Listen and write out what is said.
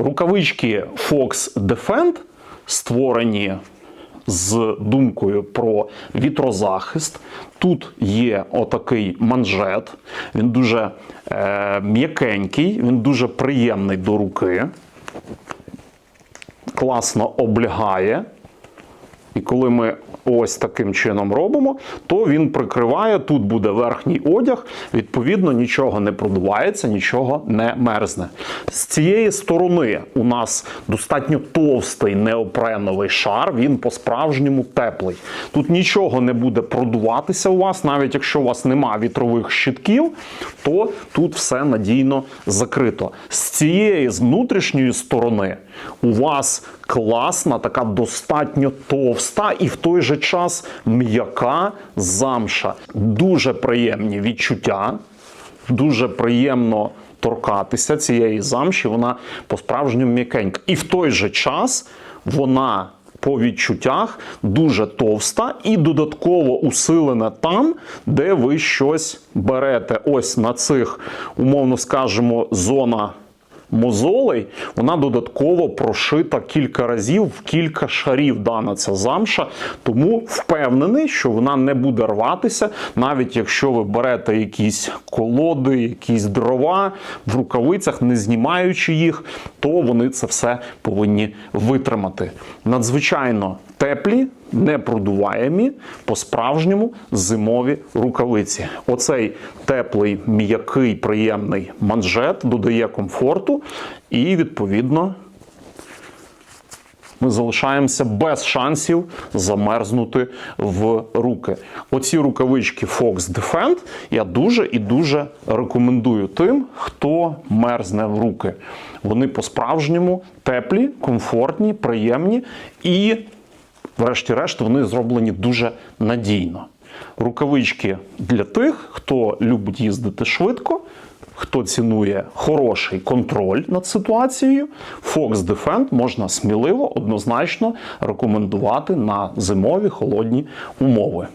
Рукавички Fox Defend створені з думкою про вітрозахист. Тут є отакий манжет, він дуже е, м'якенький, він дуже приємний до руки, класно облягає. І коли ми ось таким чином робимо, то він прикриває. Тут буде верхній одяг, відповідно, нічого не продувається, нічого не мерзне. З цієї сторони у нас достатньо товстий неопреновий шар, він по-справжньому теплий. Тут нічого не буде продуватися у вас, навіть якщо у вас нема вітрових щитків, то тут все надійно закрито. З цієї з внутрішньої сторони у вас класна, така достатньо товста і в той же час м'яка замша. Дуже приємні відчуття, дуже приємно торкатися цієї замші. Вона по-справжньому м'якенька. І в той же час вона. По відчуттях дуже товста і додатково усилена там, де ви щось берете. Ось на цих, умовно скажемо, зона мозолей, вона додатково прошита кілька разів в кілька шарів дана ця замша. Тому впевнений, що вона не буде рватися, навіть якщо ви берете якісь колоди, якісь дрова в рукавицях, не знімаючи їх, то вони це все повинні витримати. Надзвичайно теплі, непродуваємі, по-справжньому зимові рукавиці. Оцей теплий, м'який, приємний манжет додає комфорту і, відповідно, ми залишаємося без шансів замерзнути в руки. Оці рукавички Fox Defend я дуже і дуже рекомендую тим, хто мерзне в руки. Вони по-справжньому теплі, комфортні, приємні і, врешті-решт, вони зроблені дуже надійно. Рукавички для тих, хто любить їздити швидко, хто цінує хороший контроль над ситуацією, Fox Defend можна сміливо, однозначно рекомендувати на зимові холодні умови.